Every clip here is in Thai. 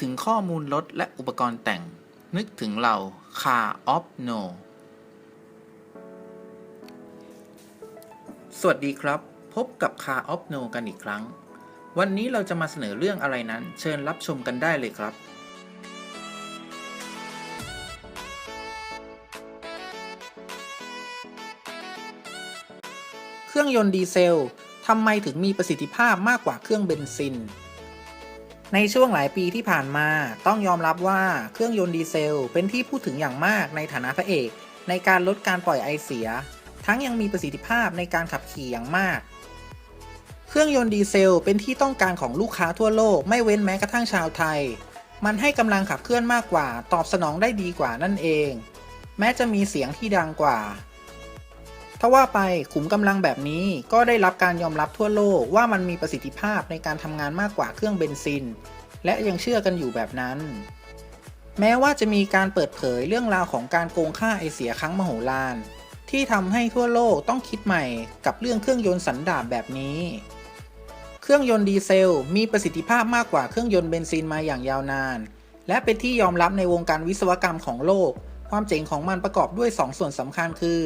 ถึงข้อมูลรถและอุปกรณ์แต่ง นึกถึงเรา Car of No สวัสดีครับ พบกับ Car of No กันอีกครั้ง วันนี้เราจะมาเสนอเรื่องอะไรนั้น เชิญรับชมกันได้เลยครับเครื่องยนต์ดีเซล ทำไมถึงมีประสิทธิภาพมากกว่าเครื่องเบนซิน ในช่วงหลายปีที่ผ่านมาต้องยอมรับว่าเครื่องยนต์ดีเซล เป็นที่พูดถึงอย่างมากในฐานะพระเอก ในการลดการปล่อยไอเสีย ทั้งยังมีประสิทธิภาพในการขับขี่อย่างมาก เครื่องยนต์ดีเซล เป็นที่ต้องการของลูกค้าทั่วโลกไม่เว้นแม้กระทั่งชาวไทย มันให้กำลังขับเคลื่อนมากกว่า ตอบสนองได้ดีกว่านั่นเอง แม้จะมีเสียงที่ดังกว่า ถ้าว่าไปขุมกำลังแบบนี้ก็ได้รับการยอมรับทั่วโลกว่ามันมีประสิทธิภาพในการทำงานมากกว่าเครื่องเบนซิน และยังเชื่อกันอยู่แบบนั้น แม้ว่าจะมีการเปิดเผยเรื่องราวของการโกงค่าไอเสียครั้งมโหฬารที่ทำให้ทั่วโลกต้องคิดใหม่กับเรื่องเครื่องยนต์สันดาปแบบนี้ เครื่องยนต์ดีเซล มีประสิทธิภาพมากกว่าเครื่องยนต์เบนซินมาอย่างยาวนาน และเป็นที่ยอมรับในวงการวิศวกรรมของโลก ความเจ๋งของมันประกอบด้วย 2 ส่วนสำคัญคือ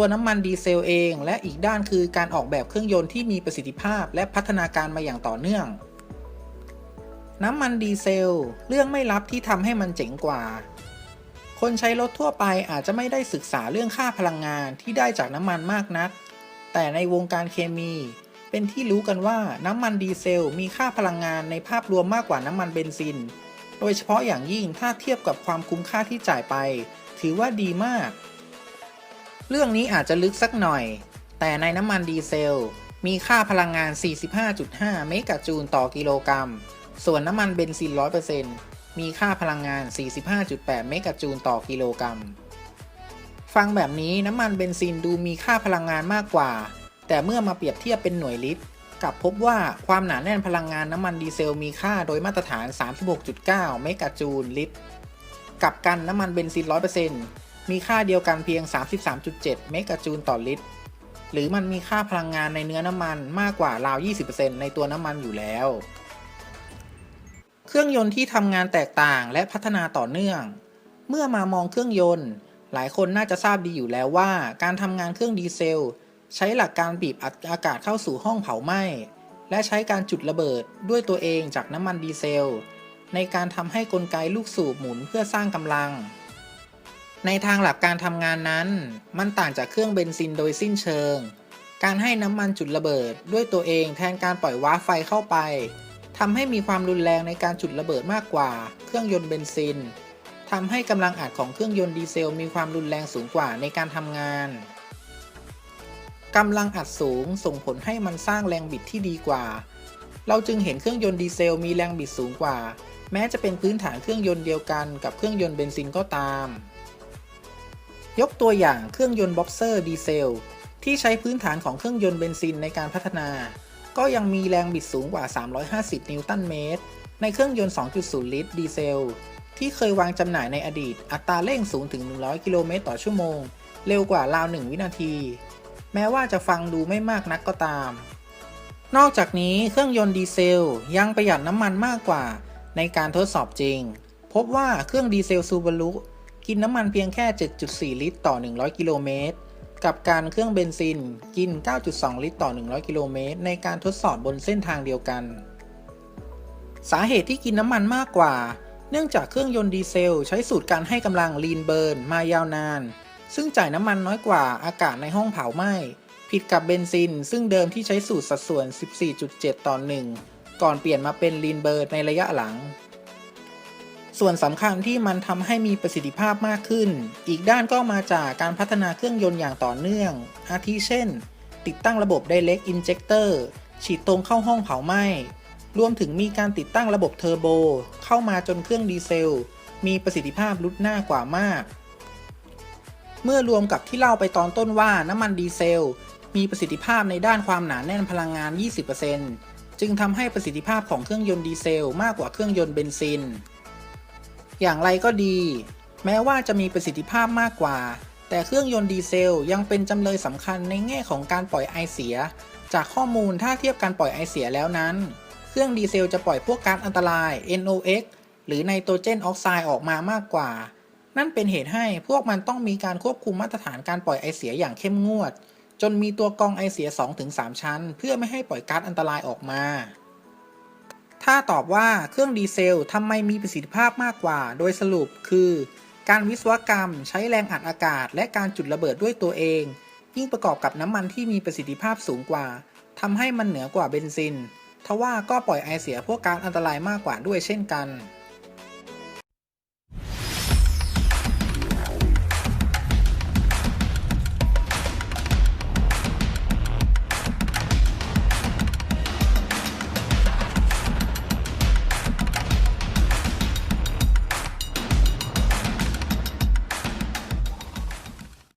ตัวน้ำมันดีเซลเอง และอีกด้านคือการออกแบบเครื่องยนต์ที่มีประสิทธิภาพและพัฒนาการมาอย่างต่อเนื่อง น้ำมันดีเซล เรื่องไม่ลับที่ทำให้มันเจ๋งกว่า คนใช้รถทั่วไปอาจจะไม่ได้ศึกษาเรื่องค่าพลังงานที่ได้จากน้ำมันมากนัก แต่ในวงการเคมี เป็นที่รู้กันว่าน้ำมันดีเซลมีค่าพลังงานในภาพรวมมากกว่าน้ำมันเบนซิน โดยเฉพาะอย่างยิ่งถ้าเทียบกับความคุ้มค่าที่จ่ายไป ถือว่าดีมาก เรื่องนี้อาจจะลึกสักหน่อย แต่ในน้ำมันดีเซล มีค่าพลังงาน 45.5 เมกะจูลต่อกิโลกรัม ส่วนน้ำมันเบนซิน 100%มีค่าพลังงาน 45.8 เมกะจูลต่อกิโลกรัม ฟังแบบนี้น้ำมันเบนซินดูมีค่าพลังงานมากกว่า แต่เมื่อมาเปรียบเทียบเป็นหน่วยลิตรกลับพบว่าความหนาแน่นพลังงานน้ำมันดีเซลมีค่าโดยมาตรฐาน 36.9 เมกะจูลลิตร กับกันน้ำมันเบนซิน 100% มีค่าเดียวกันเพียง 33.7 เมกะจูลต่อลิตร หรือมันมีค่าพลังงานในเนื้อน้ำมันมากกว่าราว 20%ในตัวน้ำมันอยู่แล้ว เครื่องยนต์ที่ทำงานแตกต่างและพัฒนาต่อเนื่อง เมื่อมามองเครื่องยนต์ หลายคนน่าจะทราบดีอยู่แล้วว่า การทำงานเครื่องดีเซล ใช้หลักการบีบอัดอากาศเข้าสู่ห้องเผาไหม้ และใช้การจุดระเบิดด้วยตัวเองจากน้ำมันดีเซล ในการทำให้กลไกลูกสูบหมุนเพื่อสร้างกำลัง ในทางหลักการทำงานนั้น มันต่างจากเครื่องเบนซินโดยสิ้นเชิง การให้น้ำมันจุดระเบิดด้วยตัวเองแทนการปล่อยวาไฟเข้าไปทำให้มีความรุนแรงในการจุดระเบิดมากกว่าเครื่องยนต์เบนซินทำให้กำลังอัดของเครื่องยนต์ดีเซลมีความรุนแรงสูงกว่าในการทำงานกำลังอัดสูงส่งผลให้มันสร้างแรงบิดที่ดีกว่า เราจึงเห็นเครื่องยนต์ดีเซลมีแรงบิดสูงกว่า แม้จะเป็นพื้นฐานเครื่องยนต์เดียวกันกับเครื่องยนต์เบนซินก็ตาม ยกตัวอย่างเครื่องยนต์บ็อกเซอร์ดีเซลที่ใช้พื้นฐานของเครื่องยนต์เบนซินในการพัฒนา ก็ยังมีแรงบิดสูงกว่า 350 นิวตันเมตร ในเครื่องยนต์ 2.0 ลิตรดีเซล ที่เคยวางจำหน่ายในอดีต อัตราเร่งสูงถึง 100 กิโลเมตรต่อชั่วโมง เร็วกว่าราว 1 วินาที แม้ว่าจะฟังดูไม่มากนักก็ตาม นอกจากนี้เครื่องยนต์ดีเซลยังประหยัดน้ำมันมากกว่าในการทดสอบจริง พบว่าเครื่องดีเซลซูบารุ กินน้ำมันเพียงแค่ 7.4 ลิตรต่อ 100 กิโลเมตร กับการเครื่องเบนซินกิน 9.2 ลิตรต่อ 100 กิโลเมตรในการทดสอบบนเส้นทางเดียวกัน สาเหตุที่กินน้ำมันมากกว่า เนื่องจากเครื่องยนต์ดีเซล ใช้สูตรการให้กำลังลีนเบิร์นมายาวนาน ซึ่งจ่ายน้ำมันน้อยกว่าอากาศในห้องเผาไหม้ ผิดกับเบนซิน ซึ่งเดิมที่ใช้สูตรสัดส่วน 14.7 ต่อ 1 ก่อนเปลี่ยนมาเป็นลีนเบิร์นในระยะหลัง ส่วนสำคัญที่มันทำให้มีประสิทธิภาพมากขึ้น อีกด้านก็มาจากการพัฒนาเครื่องยนต์อย่างต่อเนื่อง อาทิเช่น ติดตั้งระบบ Direct Injector ฉีดตรงเข้าห้องเผาไหม้ รวมถึงมีการติดตั้งระบบเทอร์โบ เข้ามาจนเครื่องดีเซล มีประสิทธิภาพลุดหน้ากว่ามาก เมื่อรวมกับที่เล่าไปตอนต้นว่าน้ำมันดีเซล มีประสิทธิภาพในด้านความหนาแน่นพลังงาน 20%จึงทำให้ประสิทธิภาพของเครื่องยนต์ดีเซล มากกว่าเครื่องยนต์เบนซิน อย่างไรก็ดี แม้ว่าจะมีประสิทธิภาพมากกว่า แต่เครื่องยนต์ดีเซลยังเป็นจำเลยสำคัญในแง่ของการปล่อยไอเสีย จากข้อมูลถ้าเทียบการปล่อยไอเสียแล้วนั้น เครื่องดีเซลจะปล่อยพวกก๊าซอันตราย NOx หรือไนโตรเจนออกไซด์ออกมามากกว่า นั่นเป็นเหตุให้พวกมันต้องมีการควบคุมมาตรฐานการปล่อยไอเสียอย่างเข้มงวด จนมีตัวกรองไอเสีย 2-3 ชั้น เพื่อไม่ให้ปล่อยก๊าซอันตรายออกมา ถ้าตอบว่าเครื่องดีเซลทำไมมีประสิทธิภาพมากกว่า โดยสรุปคือ การวิศวกรรมใช้แรงอัดอากาศ และการจุดระเบิดด้วยตัวเอง ยิ่งประกอบกับน้ำมันที่มีประสิทธิภาพสูงกว่าทำให้มันเหนือกว่าเบนซินทว่าก็ปล่อยไอเสียพวกการอันตรายมากกว่าด้วยเช่นกัน